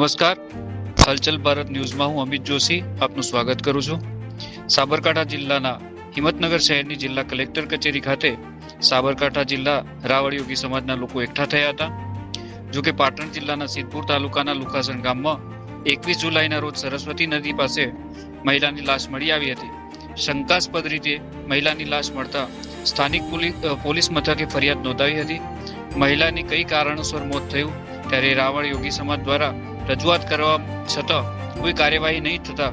નમસ્કાર. હલચલ ભારત ન્યૂઝમાં હું અમિત જોશી આપનું સ્વાગત કરું છું. સાબરકાંઠા જિલ્લાના હિંમતનગર શહેરની જિલ્લા કલેક્ટર કચેરી ખાતે સાબરકાંઠા જિલ્લા રાવળ યોગી સમાજના લોકો એકઠા થયા હતા. જો કે પાટણ જિલ્લાના સિદ્ધપુર તાલુકાના લુકાસણ ગામમાં એકવીસ જુલાઈના રોજ સરસ્વતી નદી પાસે મહિલાની લાશ મળી આવી હતી. શંકાસ્પદ રીતે મહિલાની લાશ મળતા સ્થાનિક પોલી- પોલીસ મથકે ફરિયાદ નોંધાવી હતી. મહિલાની કઈ કારણોસર મોત થયું, ત્યારે રાવળ યોગી સમાજ દ્વારા રજૂઆત કરવા છતાં કોઈ કાર્યવાહી નહીં થતા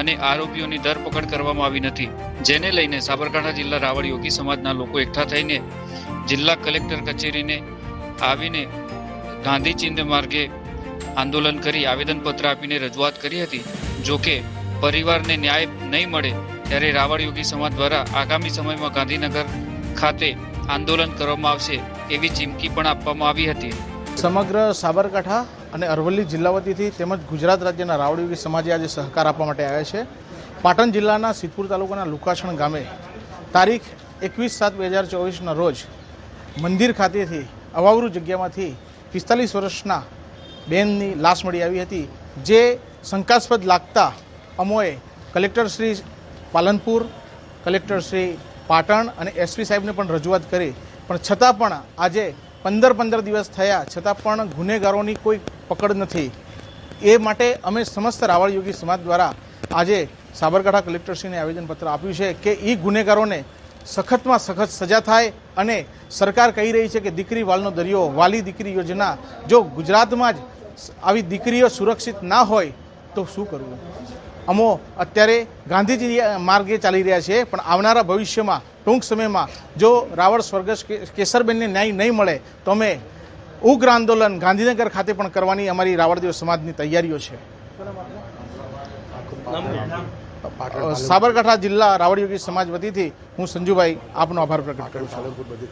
અને આરોપીઓની ધરપકડ કરવામાં આવી નથી. જેને લઈને સાબરકાંઠા જિલ્લા રાવળ યોગી સમાજના લોકો એકઠા થઈને જિલ્લા કલેક્ટર કચેરીને આવીને ગાંધી ચિહ્ન માર્ગે આંદોલન કરી આવેદનપત્ર આપીને રજૂઆત કરી હતી. જો કે પરિવારને ન્યાય નહીં મળે ત્યારે રાવળ યોગી સમાજ દ્વારા આગામી સમયમાં ગાંધીનગર ખાતે આંદોલન કરવામાં આવશે એવી ચીમકી પણ આપવામાં આવી હતી. સમગ્ર સાબરકાંઠા અને અરવલ્લી જિલ્લા વતીથી તેમજ ગુજરાત રાજ્યના રાવડીવી સમાજે આજે સહકાર આપવા માટે આવ્યા છે. પાટણ જિલ્લાના સિદ્ધપુર તાલુકાના લુકાસણ ગામે તારીખ એકવીસ સાત બે હજાર ચોવીસના રોજ મંદિર ખાતેથી અવાવરૂ જગ્યામાંથી પિસ્તાલીસ વર્ષના બેનની લાશ મળી આવી હતી, જે શંકાસ્પદ લાગતા અમોએ કલેક્ટર શ્રી પાલનપુર, કલેક્ટર શ્રી પાટણ અને એસપી સાહેબને પણ રજૂઆત કરી. પણ છતાં પણ આજે પંદર પંદર દિવસ થયા, છતાં પણ ગુનેગારોની કોઈ પકડ નથી. એ માટે અમે સમસ્ત રાવળ યોગી સમાજ દ્વારા આજે સાબરકાંઠા કલેક્ટરશ્રીને આવેદનપત્ર આપ્યું છે કે એ ગુનેગારોને સખતમાં સખત સજા થાય અને સરકાર કહી રહી છે કે દીકરી વાલનો દરિયો, વાલી દીકરી યોજના, જો ગુજરાતમાં જ આવી દીકરીઓ સુરક્ષિત ના હોય, તો શું કરવું? અમો અત્યારે ગાંધીજી માર્ગે ચાલી રહ્યા છે પણ આવનારા ભવિષ્યમાં ટૂંક સમયમાં જો રાવળ સ્વર્ગસ કેસરબેનને ન્યાય નહીં મળે તો અમે ઉગ્ર આંદોલન ગાંધીનગર ખાતે પણ કરવાની અમારી રાવળદેવ સમાજની તૈયારીઓ છે. સાબરકાંઠા જિલ્લા રાવળયોગી સમાજ વતીથી હું સંજુભાઈ આપનો આભાર પ્રગટ કરું છું.